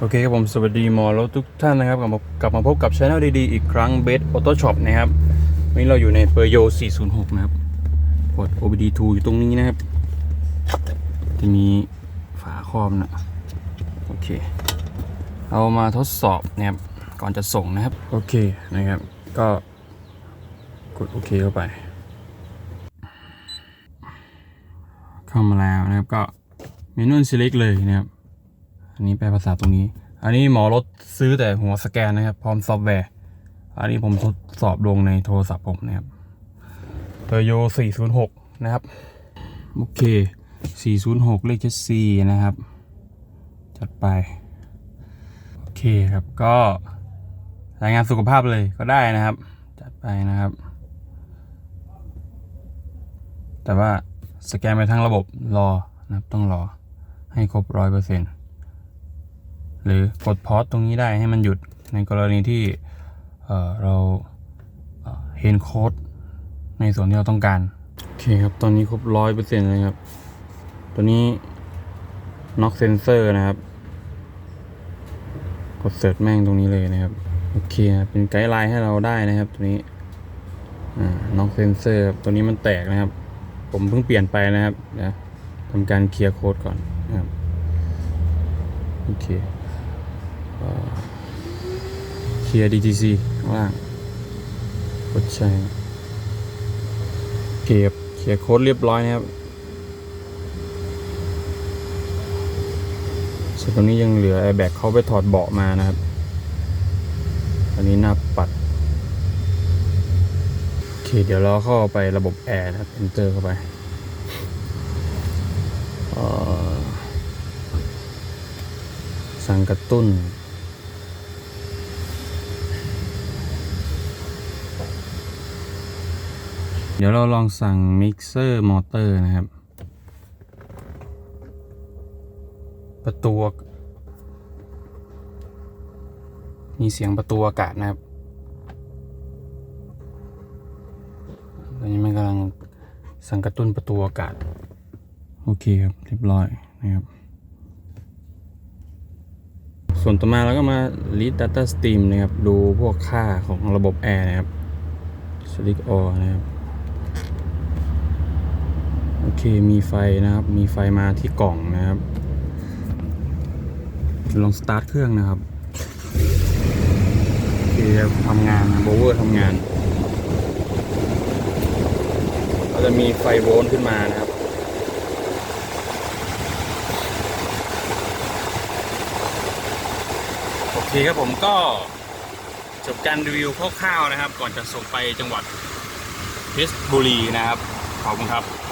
โอเคครับผมสวัสดีหมอแล้วทุกท่านนะครับ กลับมากลับมาพบกับช anel ดีๆ อีกครั้งเบสออโต้ช็อปนะครับวันนี้เราอยู่ในเปอร์โย 406 นะครับพอร์ต OBD2 อยู่ตรงนี้นะครับ จะมีฝาครอบนะโอเค เอามาทดสอบนะครับ ก่อนจะส่งนะครับ โอเคนะครับ ก็กดโอเคเข้าไป เข้ามาแล้วนะครับก็เมนู select เลยนะครับ อันนี้แปลภาษาตรงนี้ อันนี้หมอรถซื้อแต่หัวสแกนนะครับ พร้อมซอฟต์แวร์ อันนี้ผมทดสอบลงในโทรศัพท์ผมนะครับเ e โย406 นะครับ โอเค 406 เลขเชสซีนะครับ จัดไป โอเคครับ ก็รายงานสุขภาพเลยก็ได้นะครับ จัดไปนะครับ แต่ว่าสแกนไปทั้งระบบรอนะครับต้องรอให้ครบร้อยเปอร์เซ็นต์ หรือกดพอสตรงนี้ได้ให้มันหยุดในกรณีที่เเราเห็นโค้ดในส่วนที่เราต้องการ โอเคครับ ตอนนี้ครบร้อยเปอร์เซ็นต์เลยครับ ตัวนี้น็อกเซนเซอร์นะครับ กดเสิร์ชแม่งตรงนี้เลยนะครับ โอเคครับเป็นไกด์ไลน์ให้เราได้นะครับตัวนี้น็อกเซนเซอร์ตัวนี้มันแตกนะครับ ผมเพิ่งเปลี่ยนไปนะครับเดี๋ยวทำการเคลียร์โค้ดก่อนนะครับ โอเค เคลียร์ DTC ข้างล่างกดใช้เก็บเคลียร์โค้ดเรียบร้อยนะครับส่วนตรงนี้ยังเหลือ airbag เขาไปถอดเบาะมานะครับ อันนี้หน้าปัด โอเค เดี๋ยวเราเข้าไประบบแอร์นะครับ enter เข้าไปเอ่อสั่งกระตุ้น เดี๋ยวเราลองสั่งมิกเซอร์มอเตอร์นะครับ ประตูมีเสียงประตูอากาศนะครับตอนนี้มันกำลังสั่งกระตุ้นประตูอากาศ โอเคครับ เรียบร้อยนะครับ ส่วนต่อมาเราก็มา read data stream นะครับ ดูพวกค่าของระบบแอร์นะครับ select all นะครับ โอเคมีไฟนะครับ มีไฟมาที่กล่องนะครับ ลองสตาร์ทเครื่องนะครับโอเคทำงานโบเวอร์ทำงานก็จะมีไฟโวลต์ขึ้นมานะครับโอเคครับผมก็จบการรีวิวคร่าวๆนะครับ ก่อนจะส่งไปจังหวัดเพชรบุรีนะครับขอบคุณครับ